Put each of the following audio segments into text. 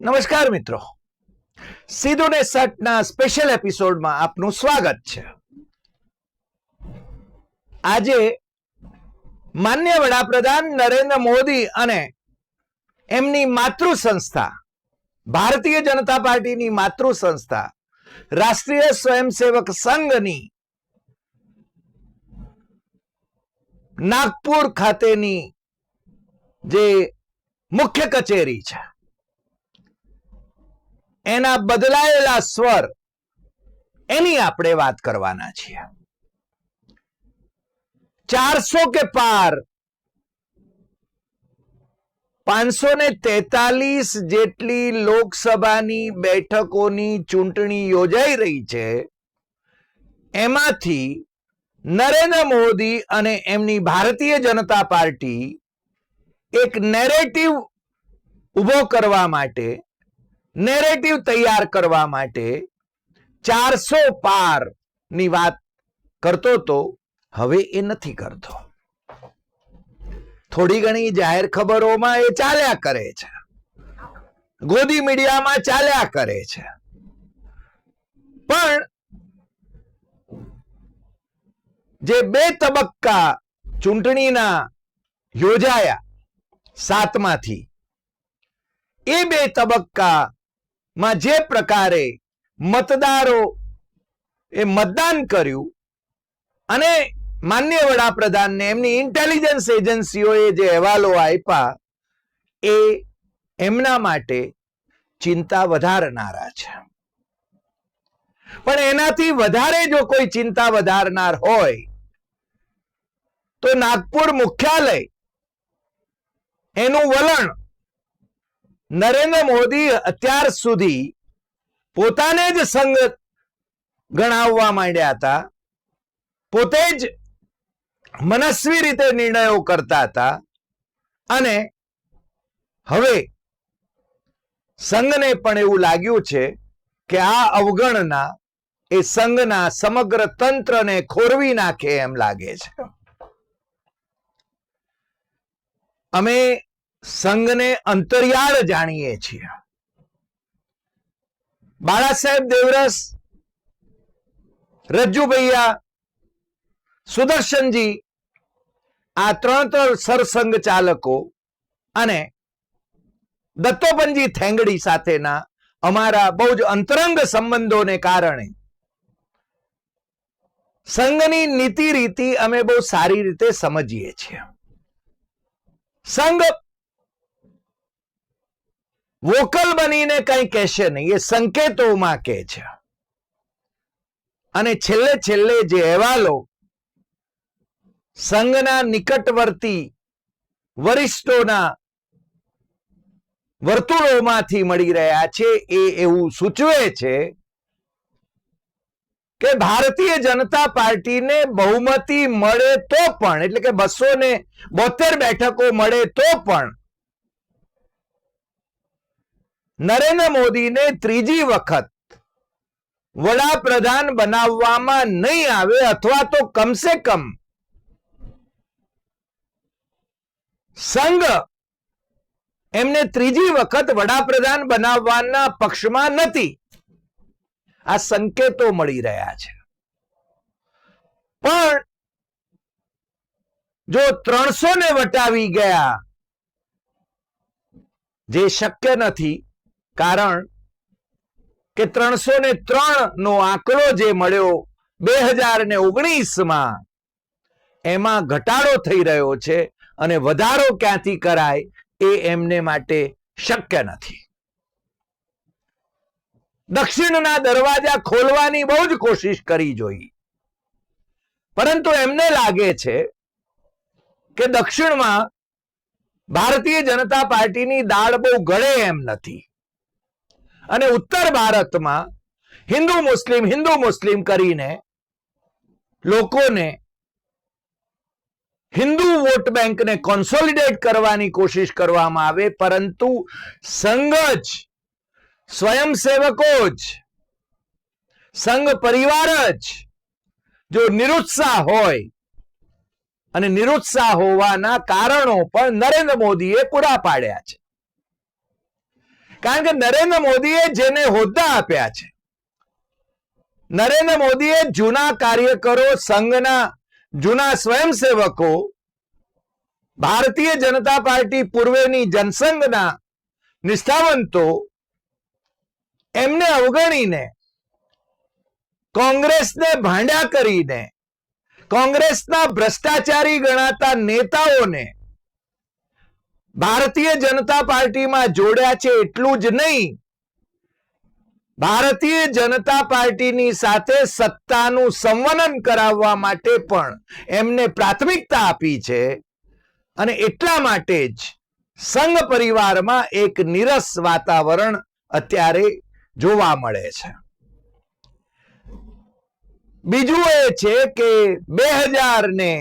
નમસ્કાર મિત્રો. સીધું ને સટના સ્પેશિયલ એપિસોડમાં આપનું સ્વાગત છે. આજે માન્ય વડાપ્રધાન નરેન્દ્ર મોદી અને એમની માતૃ સંસ્થા ભારતીય જનતા પાર્ટીની માતૃ સંસ્થા રાષ્ટ્રીય સ્વયંસેવક સંઘની નાગપુર ખાતેની જે મુખ્ય કચેરી છે. એના બદલાયેલા સ્વર. એની આપણે વાત કરવાના છીએ. ચારસો કે પાર. પાંચસો ને તેતાલીસ જેટલી લોકસભાની બેઠકોની ચૂંટણી યોજાઈ રહી છે. એમાંથી નરેન્દ્ર મોદી અને એમની ભારતીય જનતા પાર્ટી એક નેરેટિવ ઊભો કરવા માટે નેરેટિવ તૈયાર કરવા માટે ચારસો પારની વાત કરતો તો હવે એ નથી કરતો. થોડી ઘણી જાહેર ખબરોમાં એ ચાલ્યા કરે છે. ગોદી મીડિયામાં ચાલ્યા કરે છે. પણ જે બે તબક્કા ચૂંટણીના યોજાયા સાતમાંથી, એ બે તબક્કામાં જે પ્રકારે મતદારો એ મતદાન કર્યું અને માન્ય વડાપ્રધાનને એમની ઇન્ટેલિજન્સ એજન્સીઓએ જે અહેવાલો આપ્યા એ એમના માટે ચિંતા વધારનારા છે. પણ એનાથી વધારે જો કોઈ ચિંતા વધારનાર હોય, તો નાગપુર મુખ્યાલય એનું વલણ નરેન્દ્ર મોદી અત્યાર સુધી પોતાને જ સંઘ ગણાવવા માંડ્યા હતા. પોતે જ મનસ્વી રીતે નિર્ણયો કરતા હતા. અને હવે સંઘને પણ એવું લાગ્યું છે કે આ અવગણના એ સંઘના સમગ્ર તંત્રને ખોરવી નાખે એમ લાગે છે. અમે સંઘને અંતરિયાળ જાણીએ છીએ. બાળા સાહેબ દેવરસ, રજ્જુ ભૈયા, સુદર્શનજી, આ ત્રણ ત્રણ સરસંઘ ચાલકો અને દત્તોપનજી થેંગડી સાથેના અમારા બહુ જ અંતરંગ સંબંધોને કારણે સંઘની નીતિ રીતિ અમે બહુ સારી રીતે સમજીએ છીએ. સંઘ વોકલ બનીને કંઈ કહેશે નહીં, એ સંકેતોમાં કહે છે. અને છેલ્લે છેલ્લે જે અહેવાલો સંઘના નિકટવર્તી વરિષ્ઠોના વર્તુળોમાંથી મળી રહ્યા છે, એ એવું સૂચવે છે કે ભારતીય જનતા પાર્ટીને બહુમતી મળે તો પણ, એટલે કે બસો ને બોતેર બેઠકો મળે તો પણ નરેન્દ્ર મોદીને ત્રીજી વખત વડાપ્રધાન બનાવવામાં નહીં આવે અથવા તો કમસે કમ સંઘ એમને ત્રીજી વખત વડાપ્રધાન બનાવવાના પક્ષમાં નથી. આ સંકેતો મળી રહ્યા છે. પણ જો ત્રણસો ને વટાવી ગયા, જે શક્ય નથી કારણ કે ત્રણસો ને ત્રણ નો આંકડો જે મળ્યો બે હજાર ને ઓગણીસમાં, એમાં ઘટાડો થઈ રહ્યો છે અને વધારો ક્યાંથી કરાય એ એમને માટે શક્ય નથી. દક્ષિણના દરવાજા ખોલવાની બહુ જ કોશિશ કરી જોઈ. પરંતુ એમને લાગે છે કે દક્ષિણમાં ભારતીય જનતા પાર્ટીની દાળ બહુ ગળે એમ નથી. અને ઉત્તર ભારતમાં હિન્દુ મુસ્લિમ હિન્દુ મુસ્લિમ કરીને લોકોને હિન્દુ વોટ બેંકને કોન્સોલિડેટ કરવાની કોશિશ કરવામાં આવે, પરંતુ સંઘ જ, સ્વયંસેવકો જ, સંઘ પરિવાર જ જો નિરુત્સાહ હોય અને નિરુત્સાહ હોવાના કારણો પણ નરેન્દ્ર મોદીએ પૂરા પાડ્યા છે. કારણ કે નરેન્દ્ર મોદીએ જેને હોદ્દા આપ્યા છે, નરેન્દ્ર મોદીએ જૂના કાર્યકરો સંઘના, જૂના સ્વયંસેવકો, ભારતીય જનતા પાર્ટી પૂર્વેની જનસંઘના નિષ્ઠાવંતો, એમને અવગણીને કોંગ્રેસને ભાંડા કરીને, કોંગ્રેસના ભ્રષ્ટાચારી ગણાતા નેતાઓને ભારતીય જનતા પાર્ટીમાં જોડ્યા છે એટલું જ નહીં. ભારતીય જનતા પાર્ટીની સાથે સત્તાનું સંવનન કરાવવા માટે પણ એમને પ્રાથમિકતા આપી છે અને એટલા માટે જ સંઘ પરિવારમાં એક નિરસ વાતાવરણ અત્યારે જોવા મળે છે. બીજું એ છે કે બે હજાર ને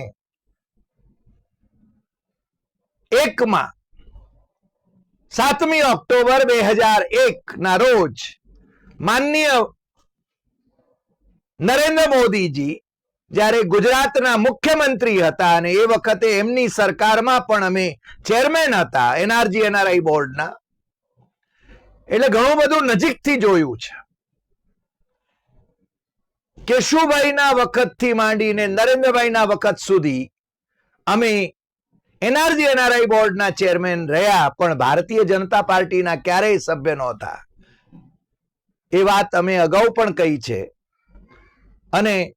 એકમાં સાતમી ઓક્ટોબર બે હજાર એક ના રોજ માનનીય નરેન્દ્ર મોદીજી જ્યારે ગુજરાતના મુખ્યમંત્રી હતા અને એ વખતે એમની સરકારમાં પણ અમે ચેરમેન હતા, એનઆરજી, એનઆરઆઈ બોર્ડના. એટલે ઘણું બધું નજીકથી જોયું છે. કેશુભાઈના વખતથી માંડીને નરેન્દ્રભાઈના વખત સુધી અમે એનઆરજી, એનઆરઆઈ બોર્ડના ચેરમેન રહ્યા, પણ ભારતીય જનતા પાર્ટીના ક્યારેય સભ્ય નહોતા. એ વાત અમે અગાઉ પણ કહી છે. અને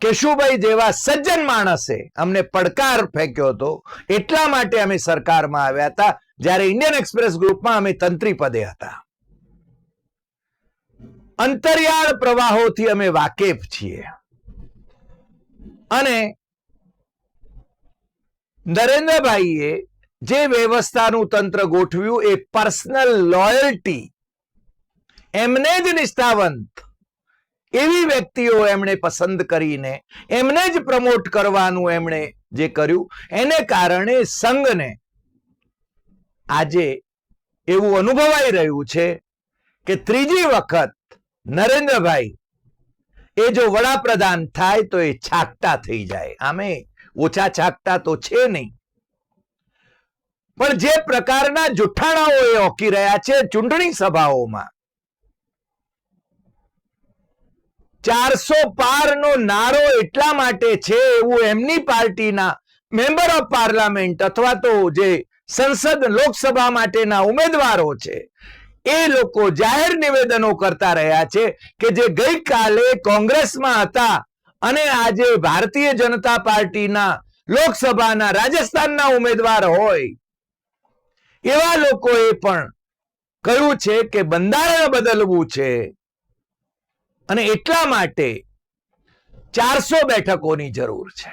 કેશુભાઈ જેવા સજ્જન માણસે અમને પડકાર ફેંક્યો હતો. એટલા માટે અમે સરકારમાં આવ્યા હતા, જ્યારે ઇન્ડિયન એક્સપ્રેસ ગ્રુપમાં અમે તંત્રી પદે હતા. અંતરિયાળ પ્રવાહોથી અમે વાકેફ છીએ. અને નરેન્દ્રભાઈએ જે વ્યવસ્થાનું તંત્ર ગોઠવ્યું એ પર્સનલ લોયલ્ટી, એમને જ નિષ્ઠાવંત એવી વ્યક્તિઓ એમણે પસંદ કરીને, એમને જ પ્રમોટ કરવાનું એમણે જે કર્યું, એને કારણે સંઘને આજે એવું અનુભવાઈ રહ્યું છે કે ત્રીજી વખત નરેન્દ્રભાઈ એ જો વડાપ્રધાન થાય તો એ છાકટા થઈ જાય. આમે ઓછા છાકતા તો છે નહીં. પણ જે પ્રકારના જુઠ્ઠાણાઓ એ ઓકી રહ્યા છે ચૂંટણી સભાઓમાં, ચારસો પાર નો નારો એટલા માટે છે એવું એમની પાર્ટીના મેમ્બર ઓફ પાર્લામેન્ટ અથવા તો જે સંસદ લોકસભા માટેના ઉમેદવારો છે, એ લોકો જાહેર નિવેદનો કરતા રહ્યા છે કે જે ગઈકાલે કોંગ્રેસમાં હતા અને આજે ભારતીય જનતા પાર્ટીના લોકસભાના રાજસ્થાનના ઉમેદવાર હોય, એવા લોકોએ પણ કહ્યું છે કે બંધારણ બદલવું છે અને એટલા માટે ચારસો બેઠકોની જરૂર છે.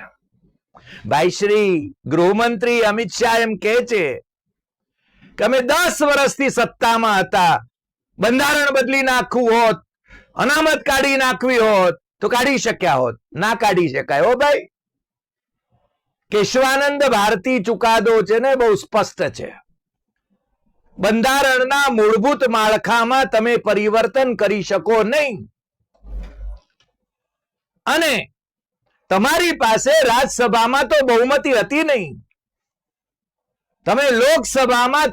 ભાઈ શ્રી ગૃહમંત્રી અમિત શાહ એમ કહે છે કે અમે દસ વર્ષથી સત્તામાં હતા. બંધારણ બદલી નાખવું હોત, અનામત કાઢી નાખવી હોત તો કાઢી શક્યા હોત. ના કાઢી શકાય. હો ભાઈ. કેશવાનંદ ભારતી ચુકાદો છે ને બહુ સ્પષ્ટ છે. બંધારણના મૂળભૂત માળખામાં તમે પરિવર્તન કરી શકો નહીં. અને તમારી પાસે રાજ્યસભામાં તો બહુમતી હતી નહીં. તમે લોકસભામાં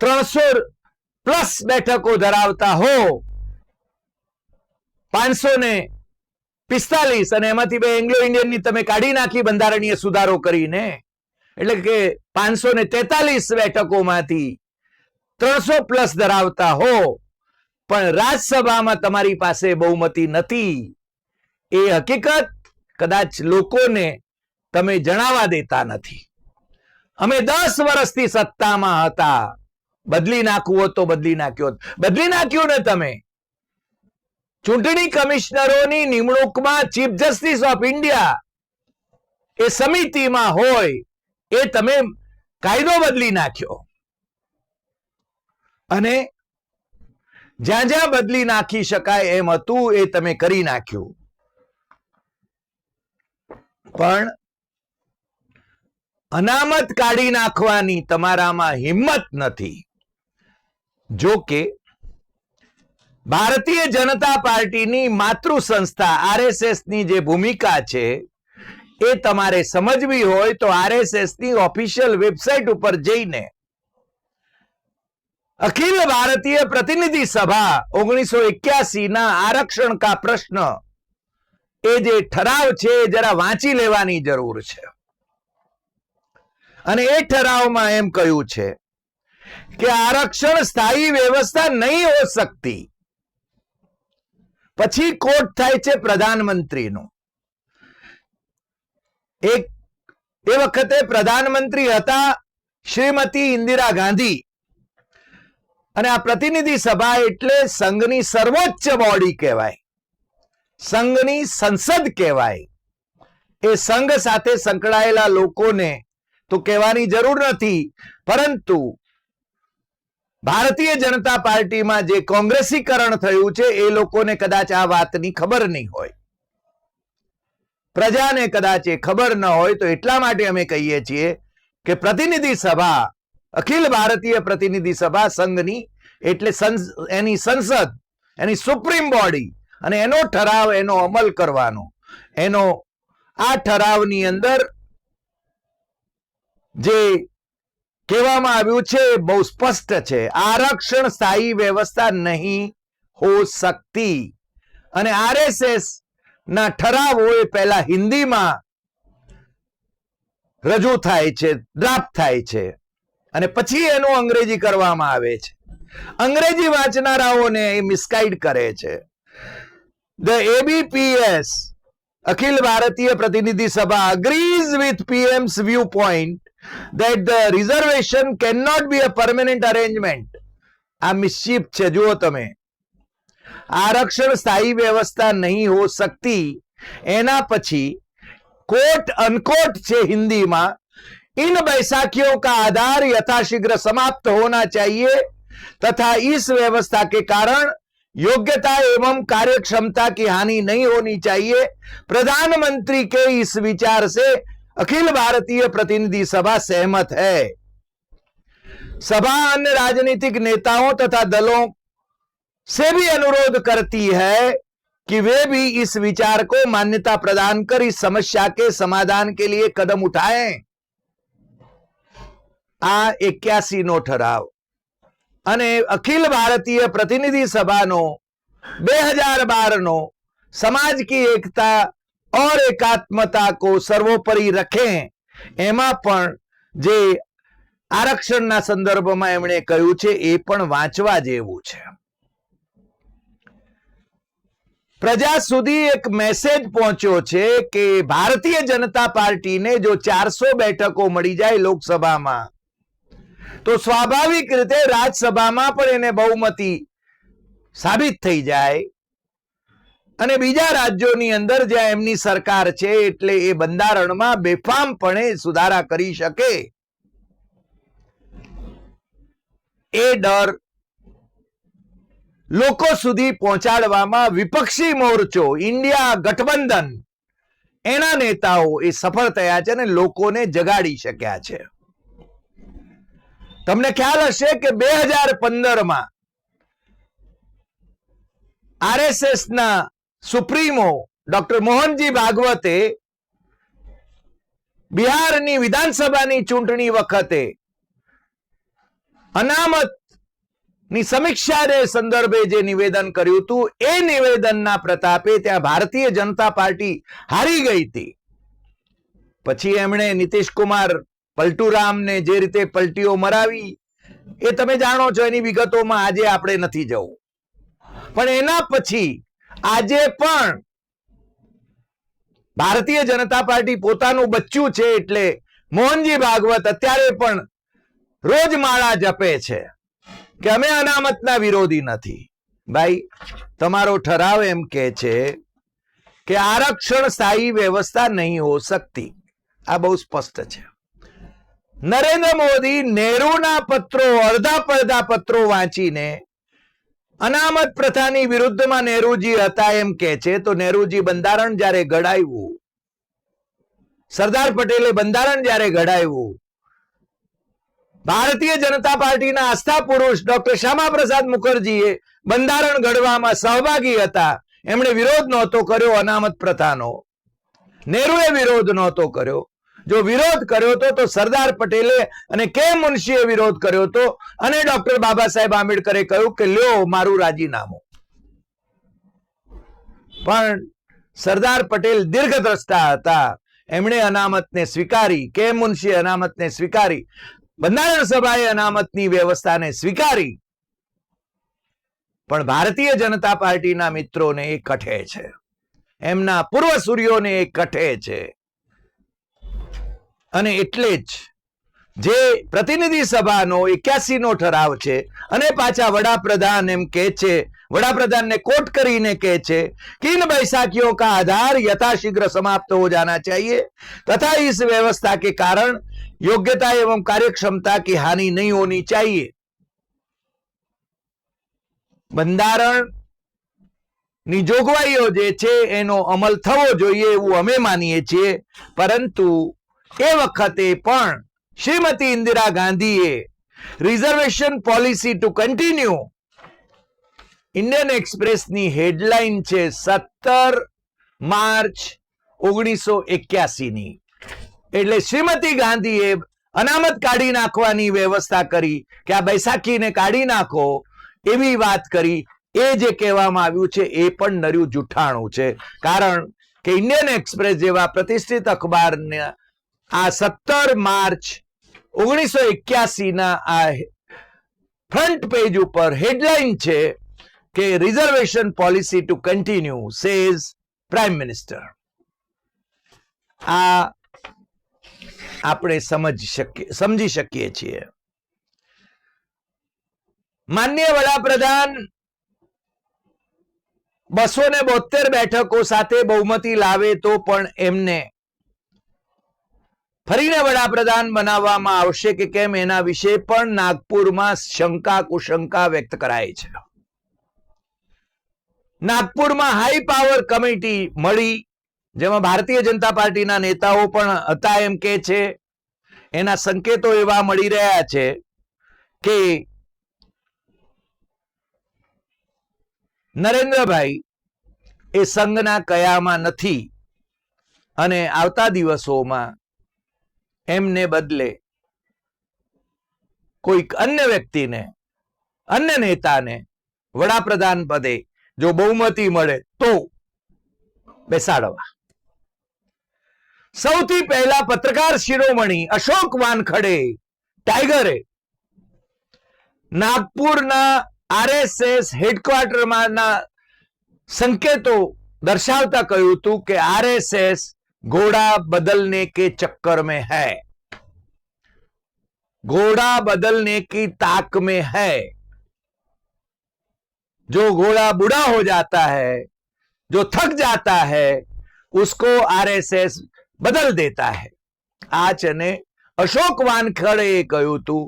ત્રણસો પ્લસ બેઠકો ધરાવતા હો. પાંચસો ને પિસ્તાલીસ અને એમાંથી બે એંગ્લો ઇન્ડિયનની તમે કાઢી નાખી બંધારણીય સુધારો કરીને, એટલે કે પાંચસો ને તેતાલીસ બેઠકોમાંથી ત્રણસો પ્લસ ધરાવતા હો, પણ રાજ્યસભામાં તમારી પાસે બહુમતી નથી. એ હકીકત કદાચ લોકોને તમે જણાવા દેતા નથી. અમે દસ વર્ષથી સત્તામાં હતા. બદલી નાખવું હોત તો બદલી નાખ્યો. બદલી નાખ્યું ને તમે. ચૂંટણી કમિશનરોની નિમણૂકમાં ચીફ જસ્ટિસ ઓફ ઇન્ડિયા એ સમિતિમાં હોય એ તમે કાયદો બદલી નાખ્યો. અને જ્યાં જ્યાં બદલી નાખી શકાય એમ હતું એ તમે કરી નાખ્યું. પણ અનામત કાઢી નાખવાની તમારામાં હિંમત નથી. જો કે ભારતીય જનતા પાર્ટીની માતૃ સંસ્થા આરએસએસની જે ભૂમિકા છે, એ તમારે સમજવી હોય તો આરએસએસની ઓફિશિયલ વેબસાઇટ ઉપર જઈને અખિલ ભારતીય પ્રતિનિધિ સભા ઓગણીસો ના આરક્ષણ કા પ્રશ્ન, એ જે ઠરાવ છે એ જરા વાંચી લેવાની જરૂર છે. અને એ ઠરાવમાં એમ કહ્યું છે કે આરક્ષણ સ્થાયી વ્યવસ્થા નહીં હો શકતી. પછી કોટ થાય છે પ્રધાનમંત્રીનું. એક, એ વખતે પ્રધાનમંત્રી હતા શ્રીમતી ઇન્દિરા ગાંધી. અને આ પ્રતિનિધિ સભા એટલે સંઘની સર્વોચ્ચ બોડી કહેવાય. સંઘની સંસદ કહેવાય. એ સંઘ સાથે સંકળાયેલા લોકોને તો કહેવાની જરૂર નથી, પરંતુ ભારતીય જનતા પાર્ટીમાં જે કોંગ્રેસીકરણ થયું છે, એ લોકોને કદાચ આ વાતની ખબર નહીં હોય. પ્રજાને કદાચ એ ખબર ન હોય, તો એટલા માટે અમે કહીએ છીએ કે પ્રતિનિધિ સભા, અખિલ ભારતીય પ્રતિનિધિ સભા સંઘની, એટલે એની સંસદ, એની સુપ્રીમ બોડી, અને એનો ઠરાવ એનો અમલ કરવાનો. એનો આ ઠરાવની અંદર જે કહેવામાં આવ્યું છે, બહુ સ્પષ્ટ છે, આરક્ષણ સ્થાયી વ્યવસ્થા નહીં હો શકતી. અને આરએસએસ ના ઠરાવો એ પહેલા હિન્દીમાં રજૂ થાય છે, ડ્રાફ્ટ થાય છે, અને પછી એનું અંગ્રેજી કરવામાં આવે છે. અંગ્રેજી વાંચનારાઓને એ મિસગાઈડ કરે છે. The ABPS, Akhil Bharatiya Pratinidhi Sabha agrees with PM's view viewpoint that the reservation cannot be a permanent arrangement a mischief mischief છે જુઓ તમે આરક્ષણ સ્થાયી વ્યવસ્થા નહીં હો શકતી એના પછી કોટ અનકોટ છે હિન્દીમાં इन बैसाखियों का आधार यथाशीघ्र समाप्त होना चाहिए तथा इस व्यवस्था के कारण योग्यता एवं कार्यक्षमता की हानि नहीं होनी चाहिए प्रधानमंत्री के इस विचार से अखिल भारतीय प्रतिनिधि सभा सहमत है सभा अन्य राजनीतिक नेताओं तथा दलों से भी अनुरोध करती है कि वे भी इस विचार को मान्यता प्रदान कर इस समस्या के समाधान के लिए कदम उठाएं આ એક્યાસી નો ઠરાવ અને અખિલ ભારતીય પ્રતિનિધિ સભાનો બે હજાર બાર નો સમાજ की एकता और एकात्मता को सर्वोपरि रखें એમાં પણ જે આરક્ષણના સંદર્ભમાં એમણે કહ્યું છે એ પણ વાંચવા જેવું છે પ્રજા સુધી એક મેસેજ પહોંચ્યો છે કે ભારતીય જનતા પાર્ટીને જો ચારસો બેઠકો મળી જાય લોકસભામાં તો સ્વાભાવિક રીતે રાજ્યસભામાં પણ એને બહુમતી સાબિત થઈ જાય અને બીજા રાજ્યોની અંદર જ્યાં એમની સરકાર છે એટલે એ બંધારણમાં બેફામપણે સુધારા કરી શકે. એ ડર લોકો સુધી પહોંચાડવામાં વિપક્ષી મોરચો, ઇન્ડિયા ગઠબંધન, એના નેતાઓ એ સફળ થયા છે અને લોકોને જગાડી શક્યા છે. તમને ખ્યાલ હશે કે બે હજાર પંદરમાં આરએસએસ ના સુપ્રીમો ડોક્ટર મોહનજી ભાગવતે બિહારની વિધાનસભાની ચૂંટણી વખતે અનામતની સંદર્ભે જે નિવેદન કર્યું હતું, એ નિવેદનના પ્રતાપે ત્યાં ભારતીય જનતા પાર્ટી હારી ગઈ હતી. પછી એમણે નીતિશકુમાર પલટુરામને જે રીતે પલટીઓ મરાવી, એ તમે જાણો છો એની વિગતોમાં આજે આપણે નથી જવું. પણ એના પછી આજે પણ ભારતીય જનતા પાર્ટી પોતાનું બચ્ચું છે એટલે મોહનજી ભાગવત અત્યારે પણ રોજ માળા જપે છે કે અમે અનામતના વિરોધી નથી. ભાઈ, તમારો ઠરાવ એમ કે છે કે આરક્ષણ સ્થાયી વ્યવસ્થા નહીં હો શકતી. આ બહુ સ્પષ્ટ છે. નરેન્દ્ર મોદી નેહરુના પત્રો, અડધા પડધા પત્રો વાંચીને અનામત પ્રથાની વિરુદ્ધમાં નહેરુજી હતા એમ કે છે. તો નહેરુજી બંધારણ જ્યારે ઘડાયું, સરદાર પટેલે બંધારણ જ્યારે ઘડાયું, ભારતીય જનતા પાર્ટીના આસ્થા પુરુષ ડોક્ટર શ્યામા પ્રસાદ મુખર્જીએ બંધારણ ઘડવામાં સહભાગી હતા. એમણે વિરોધ નહોતો કર્યો અનામત પ્રથાનો. નહેરુએ વિરોધ નહોતો કર્યો. જો વિરોધ કર્યો હતો તો સરદાર પટેલે અને કે મુનશીએ વિરોધ કર્યો હતો અને ડોક્ટર બાબા સાહેબ આંબેડકરે કહ્યું કે, લ્યો મારું રાજીનામું. પણ સરદાર પટેલ દીર્ઘદ્રષ્ટા હતા. એમણે અનામતને સ્વીકારી, કે મુનશી અનામતને સ્વીકારી, બંધારણ સભાએ અનામતની વ્યવસ્થાને સ્વીકારી. પણ ભારતીય જનતા પાર્ટીના મિત્રોને એ કઠે છે. એમના પૂર્વ સૂર્યોને એ કઠે છે. અને એટલે જ જે પ્રતિનિધિ સભાનો એક્યાસી નો ઠરાવ છે અને પાછા વડાપ્રધાન એમ કે છે वडाप्रधान ने कोट કરીને કહે છે कि इन बैसाखियों का आधार यथाशीघ्र समाप्त हो जाना चाहिए तथा इस व्यवस्था के कारण योग्यता एवं कार्यक्षमता की हानि नहीं होनी चाहिए બંધારણ ની જોગવાઈઓ જે છે એનો અમલ થવો જોઈએ એવું અમે માનીએ છીએ પરંતુ એ વખતે પણ શ્રીમતી ઇન્દિરા ગાંધીએ reservation policy to continue Indian એક્સપ્રેસની headline છે સત્તર માર્ચ ઓગણીસો એક્યાસીની. એટલે શ્રીમતી ગાંધીએ અનામત કાઢી નાખવાની વ્યવસ્થા કરી કે આ બૈસાખીને કાઢી નાખો એવી વાત કરી. એ જે કહેવામાં આવ્યું છે એ પણ નર્યું જુઠ્ઠાણું છે. કારણ કે ઇન્ડિયન એક્સપ્રેસ જેવા પ્રતિષ્ઠિત અખબારને આ સત્તર માર્ચ ઓગણીસો એક્યાસીના આ ફ્રન્ટ પેજ ઉપર હેડલાઇન છે કે reservation policy to continue, says prime minister. આ આપણે સમજી શકીએ સમજી શકીએ છીએ. માન્ય વડાપ્રધાન, બસો ને બોતેર બેઠકો સાથે બહુમતી લાવે તો પણ એમને ફરીને વડાપ્રધાન બનાવવામાં આવશે કે કેમ એના વિશે પણ નાગપુરમાં શંકા કુશંકા વ્યક્ત કરાય છે. નાગપુરમાં હાઈ પાવર કમિટી મળી, જેમાં ભારતીય જનતા પાર્ટીના નેતાઓ પણ હતા એમ કે છે. એના સંકેતો એવા મળી રહ્યા છે કે નરેન્દ્રભાઈ એ સંઘના કયામાં નથી અને આવતા દિવસોમાં એમને બદલે કોઈક અન્ય વ્યક્તિને, અન્ય નેતાને, વડાપ્રધાન પદે જો બહુમતી મળે તો બેસાડવા. સૌથી પહેલા પત્રકાર શિરોમણી અશોક વાનખડે ટાઈગરે નાગપુરના આરએસએસ હેડક્વાર્ટરમાં સંકેતો દર્શાવતા કહ્યું હતું કે આરએસએસ घोड़ा बदलने के चक्कर में है घोड़ा बदलने की ताक में है जो घोड़ा बूढ़ा हो जाता है जो थक जाता है उसको आरएसएस બદલ દેતા હૈ આ છે ને અશોક વાનખડે કહ્યું હતું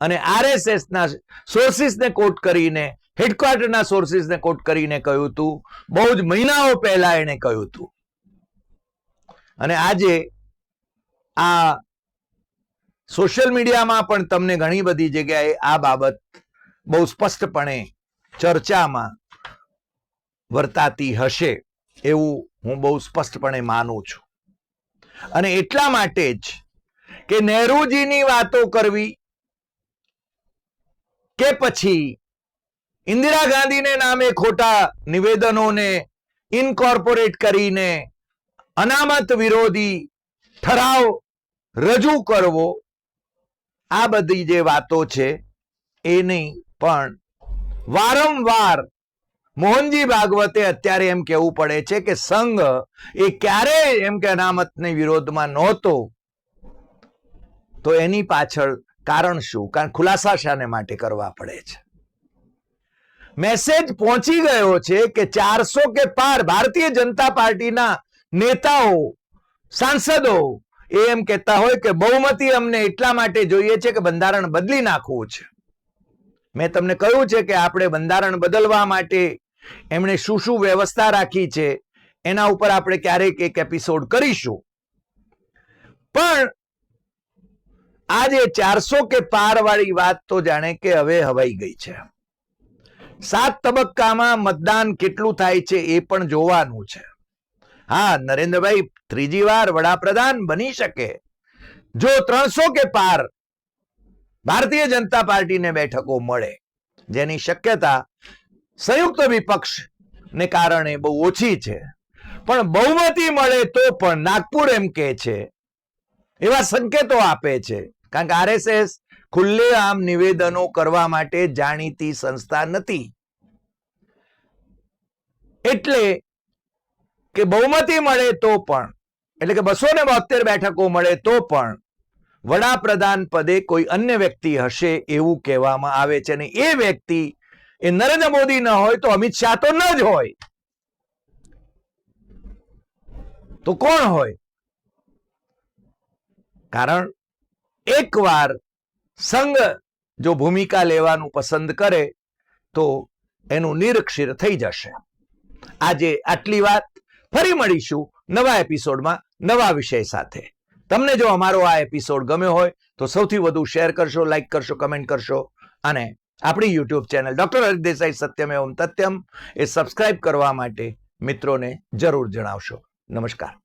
અને આરએસએસ ના સોર્સિસ ને કોટ કરીને હેડક્વાર્ટરના સોર્સિસ ને કોટ કરીને કહ્યું હતું બહુ જ મહિનાઓ પહેલા એને કહ્યું હતું અને આજે આ સોશિયલ મીડિયામાં પણ તમને ઘણી બધી જગ્યાએ આ બાબત બહુ સ્પષ્ટપણે ચર્ચામાં વર્તાતી હશે એવું હું બહુ સ્પષ્ટપણે માનું છું. અને એટલા માટે જ કે નહેરુજીની વાતો કરવી કે પછી ઇન્દિરા ગાંધીને નામે ખોટા નિવેદનોને ઇનકોર્પોરેટ કરીને અનામત વિરોધી ઠરાવ રજૂ કરવો, આ બધી જે વાતો છે, એ નહીં, પણ વારંવાર મોહનજી ભાગવતે અત્યારે એમ કહેવું પડે છે કે સંઘ એ ક્યારે એમ કે અનામતની વિરોધમાં નહોતો. તો એની પાછળ કારણ શું? કારણ ખુલાસા શાને માટે કરવા પડે છે. મેસેજ પહોંચી ગયો છે કે ચારસો કે પાર ભારતીય જનતા પાર્ટીના નેતાઓ, સાંસદો એ એમ કહેતા હોય કે બહુમતી અમને એટલા માટે જોઈએ છે કે બંધારણ બદલી નાખવું છે. મેં તમને કહ્યું છે કે આપણે બંધારણ બદલવા માટે એમણે શું શું વ્યવસ્થા રાખી છે, એના ઉપર આપણે ક્યારેક એક એપિસોડ કરીશું. પણ આજે ચારસો કે પાર વાળી વાત તો જાણે કે હવે હવાઈ ગઈ છે. સાત તબક્કામાં મતદાન કેટલું થાય છે એ પણ જોવાનું છે. હા, નરેન્દ્રભાઈ, ત્રીજી વાર વડાપ્રધાન બની શકે. જો ત્રણસો કે પાર ભારતીય જનતા પાર્ટીને બેઠકો મળે, જેની શક્યતા સંયુક્ત વિપક્ષ ને કારણે બહુ ઓછી છે. પણ બહુમતી મળે તો પણ નાગપુર એમ કે છે. એવા સંકેતો આપે છે. કારણ કે આરએસએસ ખુલ્લેઆમ નિવેદનો કરવા માટે જાણીતી સંસ્થા નથી. એટલે કે બહુમતી મળે તો પણ, એટલે કે બસો ને બોતેર બેઠકો મળે તો પણ વડાપ્રધાન પદે કોઈ અન્ય વ્યક્તિ હશે એવું કહેવામાં આવે છે અને એ વ્યક્તિ એ નરેન્દ્ર મોદી ન હોય તો અમિત શાહ તો ન જ હોય. તો કોણ હોય? કારણ એકવાર સંઘ જો ભૂમિકા લેવાનું પસંદ કરે તો એનું નિરક્ષીર થઈ જશે. આજે આટલી વાત ફરી મળીશું નવા એપિસોડમાં નવા વિષય સાથે. તમને જો અમારો આ એપિસોડ ગમ્યો હોય, તો સૌથી વધુ શેર કરશો, લાઈક કરશો, કમેન્ટ કરશો. અને આપણી YouTube channel doctor Hari Desai Satyam Evam Tathyam એ સબસ્ક્રાઇબ કરવા માટે મિત્રોને જરૂર જણાવશો. નમસ્કાર.